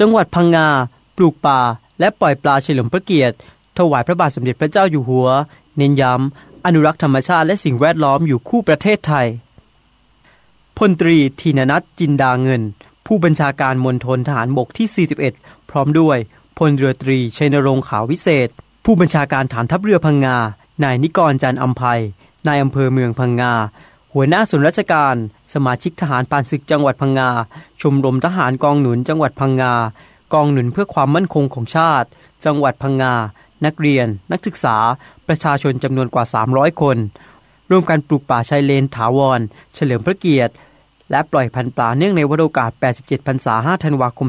จังหวัดพังงา ปลูกป่า และปล่อยปลาเฉลิมพระเกียรติ ถวายพระบาทสมเด็จพระเจ้าอยู่หัว เน้นย้ำอนุรักษ์ธรรมชาติและสิ่งแวดล้อมอยู่คู่ประเทศไทย พลตรีธีนนัทจินดาเงิน ผู้บัญชาการมณฑลทหารบกที่ 41 พร้อมด้วยพลเรือตรีชัยนรงค์ขาววิเศษ ผู้บัญชาการฐานทัพเรือพังงา นายนิกรจันอัมภัยนายอำเภอเมืองพังงา หัวหน้าส่วนราชการ สมาชิกทหารปานศึกจังหวัดพังงา ชมรมทหารกองหนุนจังหวัดพังงา กองหนุนเพื่อความมั่นคงของชาติ จังหวัดพังงา นักเรียน นักศึกษา ประชาชนจำนวนกว่า 300 คน ร่วมกันปลูกป่าชายเลนถาวร เฉลิมพระเกียรติ และปล่อยพันธุ์ปลาเนื่องในวโรกาส 87 พรรษา 5 ธันวาคม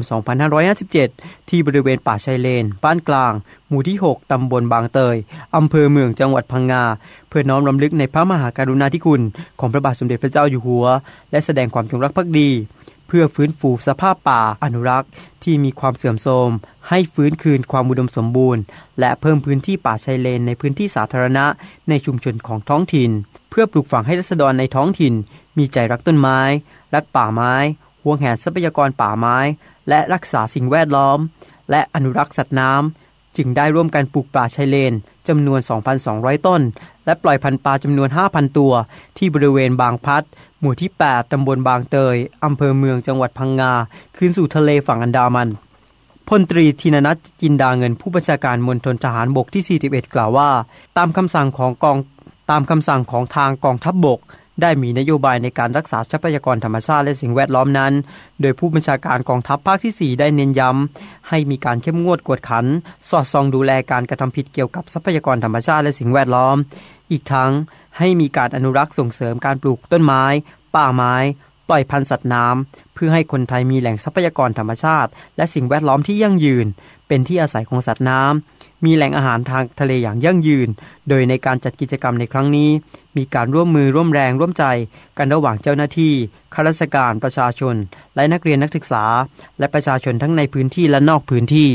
2557 ที่บริเวณป่าชายเลน บ้านกลาง หมู่ที่ 6 ตำบลบางเตย อำเภอเมืองจังหวัดพังงา เพื่อน้อมรำลึกในพระมหากรุณาธิคุณของพระบาทสมเด็จพระเจ้าอยู่หัว และแสดงความจงรักภักดี เพื่อฟื้นฟูสภาพป่าอนุรักษ์ที่มีความเสื่อมโทรม ให้ฟื้นคืนความอุดมสมบูรณ์ และเพิ่มพื้นที่ป่าชายเลนในพื้นที่สาธารณะ ในชุมชนของท้องถิ่น เพื่อปลูกฝังให้รัษฎรในท้องถิ่น มีใจรักต้นไม้ รักป่าไม้ ห่วงแหนทรัพยากรป่าไม้ และรักษาสิ่งแวดล้อม และอนุรักษ์สัตว์น้ำ จึงได้ร่วมกันปลูกป่าชายเลนจำนวน 2,200 ต้น และปล่อยพันธุ์ปลาจำนวน 5,000 ตัว ที่บริเวณบางพัด หมู่ที่ 8 ตำบลบางเตย อำเภอเมืองจังหวัดพังงา คืนสู่ทะเลฝั่งอันดามันพลตรีธินนัทจินดาเงินผู้บัญชาการมณฑลทหารบกที่ 41 กล่าวว่า ตามคำสั่งของกองตามคำสั่งของทางกองทัพบบก ได้มีนโยบายในการรักษาทรัพยากรธรรมชาติและสิ่งแวดล้อมนั้น โดยผู้บัญชาการกองทัพภาคที่ 4 ได้เน้นย้ำ ให้มีการเข้มงวดกวดขัน สอดส่องดูแลการกระทำผิดเกี่ยวกับทรัพยากรธรรมชาติและสิ่งแวดล้อม อีกทั้งให้มีการอนุรักษ์ส่งเสริมการปลูกต้นไม้ ป่าไม้ ปล่อยพันธุ์สัตว์น้ำเพื่อให้คนไทยมีแหล่งทรัพยากรธรรมชาติ และสิ่งแวดล้อมที่ยั่งยืน เป็นที่อาศัยของสัตว์น้ำ มีแหล่งอาหารทางทะเลอย่างยั่งยืน โดยในการจัดกิจกรรมในครั้งนี้ มีการร่วมมือร่วมแรงร่วมใจ กันระหว่างเจ้าหน้าที่ข้าราชการประชาชน และนักเรียนนักศึกษา และประชาชนทั้งในพื้นที่และนอกพื้นที่